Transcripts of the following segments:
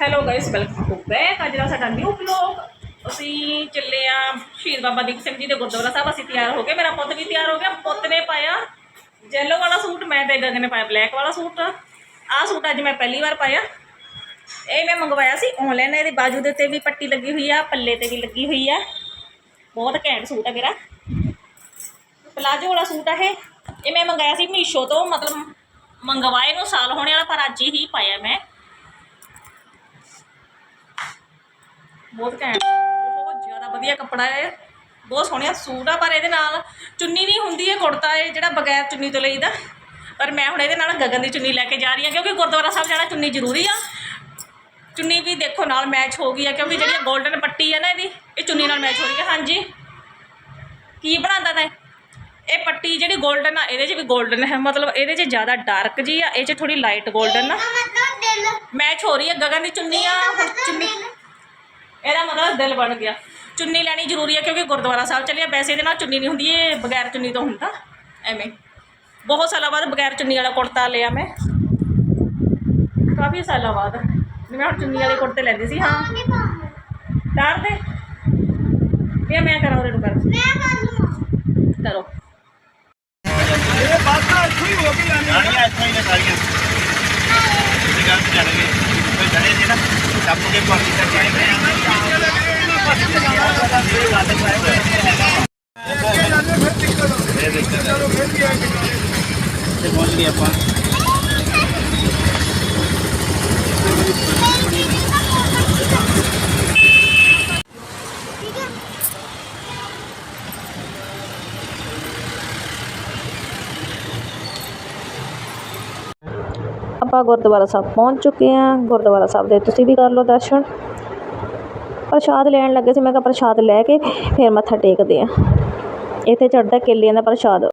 Hello guys welcome to back ਅੱਜ ਦਾ ਸਾਡਾ ਨਿਊ ਵਲੌਗ ਅਸੀਂ ਚੱਲੇ ਆ ਸ਼ਹੀਦ ਬਾਬਾ ਦੀਪ ਸਿੰਘ ਜੀ ਦੇ ਗੁਰਦੁਆਰਾ ਸਾਹਿਬ। ਅਸੀਂ ਤਿਆਰ ਹੋ ਗਏ ਮੇਰਾ ਪੁੱਤ ਵੀ ਤਿਆਰ ਹੋ ਗਿਆ। ਪੁੱਤ ਨੇ ਪਾਇਆ ਯੈਲੋ ਵਾਲਾ ਸੂਟ, ਮੈਂ ਤੇ ਗਗਨ ਨੇ ਪਾਇਆ ਬਲੈਕ ਵਾਲਾ ਸੂਟ। ਆਹ ਸੂਟ ਅੱਜ ਮੈਂ ਪਹਿਲੀ ਵਾਰ ਪਾਇਆ। ਇਹ ਮੈਂ ਮੰਗਵਾਇਆ ਸੀ ਆਨਲਾਈਨ ਇਹਦੇ ਬਾਜੂ ਦੇ ਉੱਤੇ ਵੀ ਪੱਟੀ ਲੱਗੀ ਹੋਈ ਆ, ਪੱਲੇ ਤੇ ਵੀ ਲੱਗੀ ਹੋਈ ਆ। ਬਹੁਤ ਘੈਂਟ ਸੂਟ ਹੈ ਮੇਰਾ। ਪਲਾਜੋ ਵਾਲਾ ਸੂਟ ਆ ਇਹ। ਇਹ ਮੈਂ ਮੰਗਾਇਆ ਸੀ ਮੀਸ਼ੋ ਤੋਂ, ਮਤਲਬ ਮੰਗਵਾਏ ਨੂੰ ਸਾਲ ਹੋਣੇ ਵਾਲਾ, ਪਰ ਅੱਜ ਹੀ ਪਾਇਆ ਮੈਂ। ਬਹੁਤ ਘੈਂਟ ਬਹੁਤ ਜ਼ਿਆਦਾ ਵਧੀਆ ਕੱਪੜਾ ਹੈ ਬਹੁਤ ਸੋਹਣਾ ਸੂਟ ਆ ਪਰ ਇਹਦੇ ਨਾਲ ਚੁੰਨੀ ਨਹੀਂ ਹੁੰਦੀ ਹੈ ਕੁੜਤਾ ਹੈ ਜਿਹੜਾ ਬਗੈਰ ਚੁੰਨੀ ਤੋਂ ਲਈਦਾ। ਪਰ ਮੈਂ ਹੁਣ ਇਹਦੇ ਨਾਲ ਗਗਨ ਦੀ ਚੁੰਨੀ ਲੈ ਕੇ ਜਾ ਰਹੀ ਹਾਂ ਕਿਉਂਕਿ ਗੁਰਦੁਆਰਾ ਸਾਹਿਬ ਜਾਣਾ ਚੁੰਨੀ ਜ਼ਰੂਰੀ ਆ। ਚੁੰਨੀ ਵੀ ਦੇਖੋ ਨਾਲ ਮੈਚ ਹੋ ਗਈ ਆ ਕਿਉਂਕਿ ਜਿਹੜੀ ਗੋਲਡਨ ਪੱਟੀ ਆ ਨਾ ਇਹਦੀ ਇਹ ਚੁੰਨੀ ਨਾਲ ਮੈਚ ਹੋ ਰਹੀ ਆ। ਹਾਂਜੀ। ਕੀ ਬਣਾਉਂਦਾ ਤੈਂ? ਇਹ ਪੱਟੀ ਜਿਹੜੀ ਗੋਲਡਨ ਆ ਇਹਦੇ 'ਚ ਵੀ ਗੋਲਡਨ ਹੈ ਮਤਲਬ ਇਹਦੇ 'ਚ ਜ਼ਿਆਦਾ ਡਾਰਕ ਜੀ ਆ ਇਹ 'ਚ ਥੋੜੀ ਲਾਈਟ ਗੋਲਡਨ ਆ। ਮੈਚ ਹੋ ਰਹੀ ਆ ਗਗਨ ਦੀ ਚੁੰਨੀ ਆ ਚੁੰਨੀ ਇਹਦਾ ਮਤਲਬ ਦਿਲ ਬਣ ਗਿਆ। ਚੁੰਨੀ ਲੈਣੀ ਜ਼ਰੂਰੀ ਹੈ ਕਿਉਂਕਿ ਗੁਰਦੁਆਰਾ ਸਾਹਿਬ ਚੱਲਿਆ ਵੈਸੇ ਇਹਦੇ ਨਾਲ ਚੁੰਨੀ ਨਹੀਂ ਹੁੰਦੀ ਇਹ ਬਗੈਰ ਚੁੰਨੀ ਤੋਂ ਹੁੰਦਾ ਐਵੇਂ। ਬਹੁਤ ਸਾਲਾਂ ਬਾਅਦ ਬਗੈਰ ਚੁੰਨੀ ਵਾਲਾ ਕੁੜਤਾ ਲਿਆ ਮੈਂ। ਕਾਫੀ ਸਾਲਾਂ ਬਾਅਦ। ਮੈਂ ਹੁਣ ਚੁੰਨੀ ਵਾਲੇ ਕੁੜਤੇ ਲੈਂਦੀ ਸੀ ਹਾਂ। ਤਾਰ ਦੇ। ਇਹ ਮੈਂ ਕਰਾਂ ਉਹਨੂੰ ਕਰ ਮੈਂ ਕਰ। ਲੂੰ ਕਰੋ। ਇਹ ਬਾਤਾਂ ਇੱਥੋਂ ਹੀ ਹੋ ਗਈਆਂ ਜਾਣੀਆਂ ਇੱਥੋਂ ਹੀ ਨੇ ਸਾਰੀਆਂ। ਇਹ ਗੱਲ ਚੱਲ ਗਈ ਕੋਈ ਖੜੇ ਸੀ ਨਾ ਟੱਪ ਕੇ ਪਾਣੀ ਤੱਕ ਆਏ ਤੇ ਪਹੁੰਚ ਗਏ ਆਪਾਂ। ਆਪਾਂ ਗੁਰਦੁਆਰਾ ਸਾਹਿਬ ਪਹੁੰਚ ਚੁੱਕੇ ਹਾਂ। ਗੁਰਦੁਆਰਾ ਸਾਹਿਬ ਦੇ ਤੁਸੀਂ ਵੀ ਕਰ ਲਓ ਦਰਸ਼ਨ। ਪ੍ਰਸ਼ਾਦ ਲੈਣ ਲੱਗੇ ਸੀ ਮੈਂ ਕਿਹਾ ਪ੍ਰਸ਼ਾਦ ਲੈ ਕੇ ਫਿਰ ਮੱਥਾ ਟੇਕਦੇ ਆ ਇੱਥੇ ਚੜਦਾ ਕੇਲਿਆਂ ਦਾ ਪ੍ਰਸ਼ਾਦ।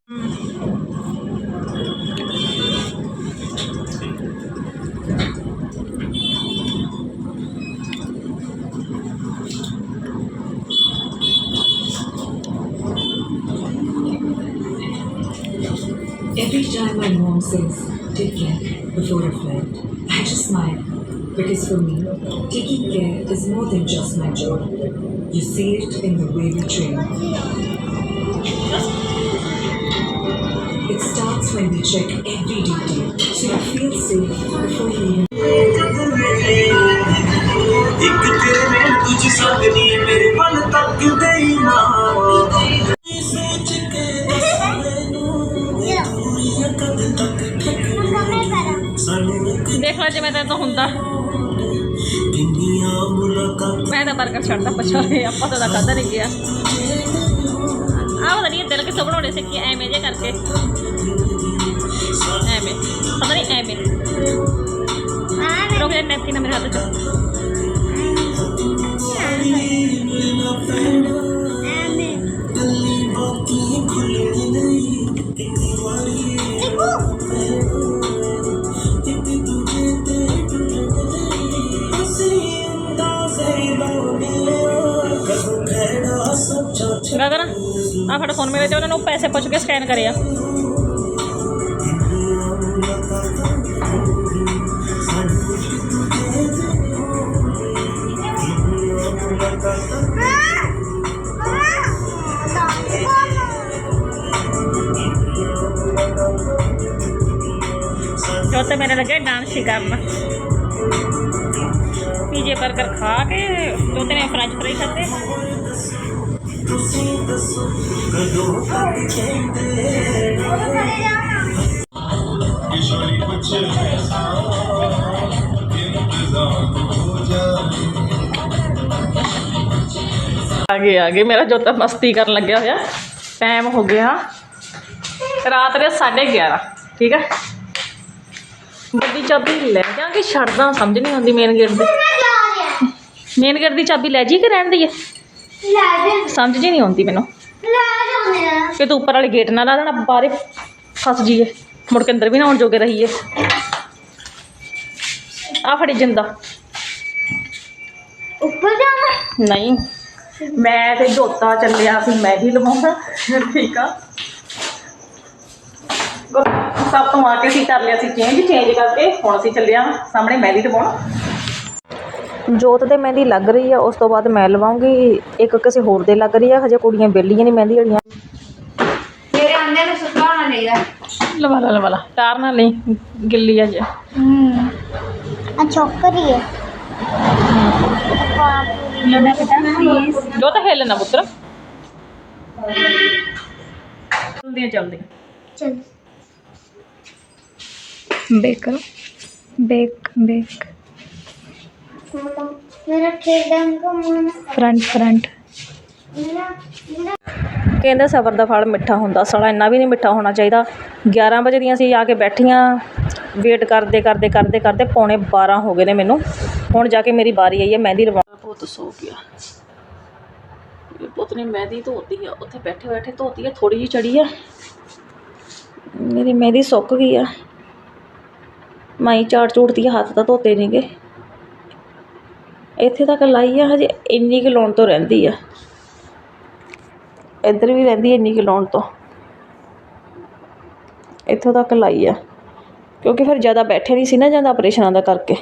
Every time my mom says, take care. Before a flight, I just smile. Because for me, taking care is more than just my job. You see it in the way we train. It starts when we check every detail so you feel safe before you ਜਿਵੇਂ ਤੈਨੂੰ ਹੁੰਦਾ ਕਿੰਨੀਆਂ ਮੁਲਾਕਾਤਾਂ ਮੈਂ ਤਾਂ burger ਛੱਡਦਾ ਪਛਾਣੇ ਆਪਾਂ ਤਾਂ ਖਾਦਾ ਨਹੀਂ ਗਿਆ ਆਹ ਪਤਾ ਨਹੀਂ ਇਹ ਦਿਲ ਕਿਥੋਂ ਬਣਾਉਣੇ ਸਿੱਖੇ ਐਵੇਂ ਜੇ ਕਰਕੇ ਐਵੇਂ ਪਤਾ ਨਹੀਂ ਐਵੇਂ ਰੁਕ ਜਾ ਨੈਪਕਿਨ ਮੇਰੇ ਹੱਥ 'ਚ ਸੱਚਾ ਗਗਨ ਆ ਫੜ ਫੋਨ ਮੇਰੇ ਤੇ ਉਹਨਾਂ ਨੂੰ ਪੈਸੇ ਪੁੱਛ ਕੇ ਸਕੈਨ ਕਰਿਆ ਜੋ ਤੇ ਮੇਰੇ ਲੱਗੇ ਡਾਂਸ ਹੀ ਕਰਨ ਪੀਜੇ 버ਗਰ ਖਾ ਕੇ ਦੋ ਤਿੰਨ ਫ੍ਰੈਂਚ ਫਰਾਈ ਖਾਤੇ ਤੁਸੀਂ ਦੱਸੋ ਕਦੋਂ ਤੱਕ ਕਹਿੰਦੇ ਇਸ਼ਾਰੇ ਕੁਛ ਐਸਾ ਇੰਤਜ਼ਾਰ ਹੋ ਜਾਏ ਆ ਗਏ ਆ ਗਏ ਮੇਰਾ ਜੋਤਾ ਮਸਤੀ ਕਰਨ ਲੱਗਿਆ ਹੋਇਆ। ਟਾਈਮ ਹੋ ਗਿਆ। ਰਾਤ ਦੇ 11:30 ਠੀਕ ਹੈ? ਗੱਡੀ ਚਾਬੀ ਲੈ ਜਾਾਂਗੇ ਛੱਡਦਾ ਸਮਝ ਨਹੀਂ ਆਉਂਦੀ ਮੇਨ ਗੇਟ ਦੀ। ਮੇਨ ਗੇਟ ਦੀ ਚਾਬੀ ਲੈ ਜੀ ਕਿ ਰਹਿਣ ਦੀ ਹੈ ਸਮਝ ਜੀ ਨਹੀਂ ਆਉਂਦੀ ਮੈਨੂੰ। ਕਿ ਤੂੰ ਉੱਪਰ ਵਾਲੇ ਗੇਟ ਨਾ ਲਾ ਦੇਣਾ ਬਾਹਰੇ ਫਸ ਜੀਏ ਮੁੜ ਕੇ ਅੰਦਰ ਵੀ ਨਾ ਆਉਣ ਜੋਗੇ ਰਹੀਏ। ਆ ਫੜੀ ਜਿੰਦਾ। ਉੱਪਰ ਜਾਣਾ ਨਹੀਂ, ਮੈਂ ਤੇ ਜੋਤਾ ਚੱਲਿਆ ਸੀ, ਮੈਂ ਹੀ ਲਵਾਉਂਦਾ ਠੀਕ ਆ। ਸਭ ਤੋਂ ਆ ਕੇ ਸੀ ਕਰ ਲਿਆ ਸੀ ਚੇਂਜ ਚੇਂਜ ਕਰਕੇ ਹੁਣ ਅਸੀਂ ਚੱਲਿਆ ਸਾਹਮਣੇ ਮੈਂ ਵੀ ਲਵਾਉਣ। ਜੋਤ ਤੇ ਮਹਿੰਦੀ ਲੱਗ ਰਹੀ ਆ ਉਸ ਤੋਂ ਬਾਅਦ ਮੈਂ ਲਵਾਉਂਗੀ ਇੱਕ ਕਿਸੇ ਹੋਰ ਦੇ ਲੱਗ ਰਹੀ ਆ ਹਜੇ ਕੁੜੀਆਂ ਬੇਲੀਆਂ ਨਹੀਂ ਮਹਿੰਦੀ ਵਾਲੀਆਂ। ਮੇਰੇ ਆਂਦੇ ਨੂੰ ਸੁਕਾਉਣਾ ਨਹੀਂ ਆ ਲਵਾ ਲਾ ਲਵਾ ਲਾ ਟਾਰ ਨਾ ਲਈ ਗਿੱਲੀ ਆ ਜੇ। ਹੂੰ। ਆ ਚੋਕਰੀ ਹੈ ਲੈਣਾ ਕਿਤਾ ਪੁੱਤਰ ਜਲਦੀ ਚਲ। Back back back. Front front ਮੇਰਾ ਮੇਰਾ ਕਹਿੰਦੇ ਸਬਰ ਦਾ ਫਲ ਮਿੱਠਾ ਹੁੰਦਾ ਸਾਲਾ ਇੰਨਾ ਵੀ ਨਹੀਂ ਮਿੱਠਾ ਹੋਣਾ ਚਾਹੀਦਾ 11 ਵਜੇ ਦੀਆਂ ਅਸੀਂ ਆ ਕੇ ਬੈਠੀਆਂ ਵੇਟ ਕਰਦੇ ਕਰਦੇ ਕਰਦੇ ਕਰਦੇ ਪੌਣੇ 12 ਹੋ ਗਏ ਨੇ ਮੈਨੂੰ ਹੁਣ ਜਾ ਕੇ ਮੇਰੀ ਵਾਰੀ ਆਈ ਹੈ ਮਹਿੰਦੀ ਲਵਾਉਣ ਪੁੱਤ ਸੋ ਗਿਆ ਇਹ ਪੁੱਤ ਨੇ ਮਹਿੰਦੀ ਧੋਤੀ ਆ ਉੱਥੇ ਬੈਠੇ ਬੈਠੇ ਧੋਤੀ ਆ ਥੋੜੀ ਜਿਹੀ ਚੜੀ ਆ ਮੇਰੀ ਮਹਿੰਦੀ ਸੁੱਕ ਗਈ ਆ ਮਾਈ ਝਾੜ ਝੂੜਦੀ ਆ ਹੱਥ ਤਾਂ ਧੋਤੇ ਨਹੀਂਗੇ ਇੱਥੇ ਤੱਕ ਲਾਈ ਆ, ਹਜੇ ਇੰਨੀ ਕੁ ਲਾਉਣ ਤੋਂ ਰਹਿੰਦੀ ਆ। ਇੱਧਰ ਵੀ ਰਹਿੰਦੀ ਇੰਨੀ ਕੁ ਲਾਉਣ ਤੋਂ। ਇੱਥੋਂ ਤੱਕ ਲਾਈ ਆ। ਕਿਉਂਕਿ ਫਿਰ ਜ਼ਿਆਦਾ ਬੈਠੇ ਨਹੀਂ ਸੀ ਨਾ ਜਾਂਦਾ ਆਪਰੇਸ਼ਨਾਂ ਦਾ ਕਰਕੇ।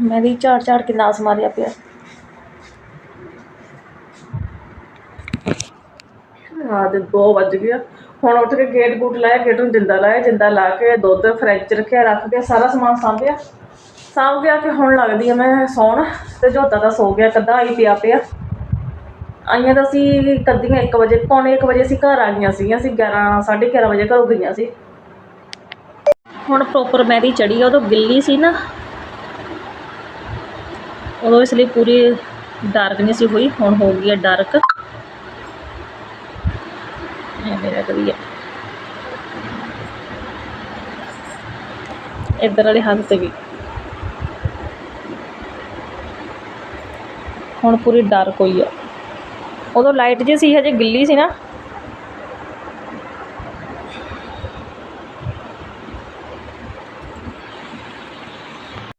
ਮੈਂ ਵੀ ਝਾੜ ਝਾੜ ਕੇ ਨਾਸ ਮਾਰਿਆ ਪਿਆ। ਰਾਤ ਦੇ 2 ਵੱਜ ਗਿਆ ਹੁਣ ਉੱਠ ਕੇ ਗੇਟ ਗੂਟ ਲਾਇਆ ਗੇਟ ਨੂੰ ਜਿੰਦਾ ਲਾਇਆ, ਜਿੰਦਾ ਲਾ ਕੇ ਦੁੱਧ ਫਰਿੱਜ 'ਚ ਰੱਖਿਆ, ਰੱਖ ਕੇ ਸਾਰਾ ਸਮਾਨ ਸਾਂਭਿਆ ਸਾਂਭ ਗਿਆ ਕਿ ਹੁਣ ਲੱਗਦੀ ਆ ਮੈਂ ਸੌਣ ਤੇ ਜੋਤਾ ਤਾਂ ਸੌ ਗਿਆ ਕੱਦਾ ਆਈ ਪਿਆ ਪਿਆ। ਆਈਆਂ ਤਾਂ ਅਸੀਂ ਕੱਦੀਆਂ 1 ਵਜੇ, ਪੌਣੇ 1 ਵਜੇ ਅਸੀਂ ਘਰ ਆ ਗਈਆਂ ਸੀਗੀਆਂ, ਅਸੀਂ 11 11:30 ਵਜੇ ਘਰੋਂ ਗਈਆਂ ਸੀ। ਹੁਣ ਪ੍ਰੋਪਰ ਮਹਿੰਦੀ ਚੜੀ ਆ, ਉਦੋਂ ਗਿੱਲੀ ਸੀ ਨਾ। ਉਦੋਂ ਇਸ ਲਈ ਪੂਰੀ ਡਾਰਕ ਨਹੀਂ ਸੀ ਹੋਈ, ਹੁਣ ਹੋ ਗਈ ਹੈ ਡਾਰਕ ਇਹ ਮੇਰਾ ਹੈ ਇੱਧਰ ਵਾਲੇ ਹੱਥ ਤੇ ਵੀ। ਹੁਣ ਪੂਰੀ ਡਾਰਕ ਹੋਈ ਆ। ਉਦੋਂ ਲਾਈਟ ਜੀ ਸੀ, ਹਜੇ ਗਿੱਲੀ ਸੀ ਨਾ।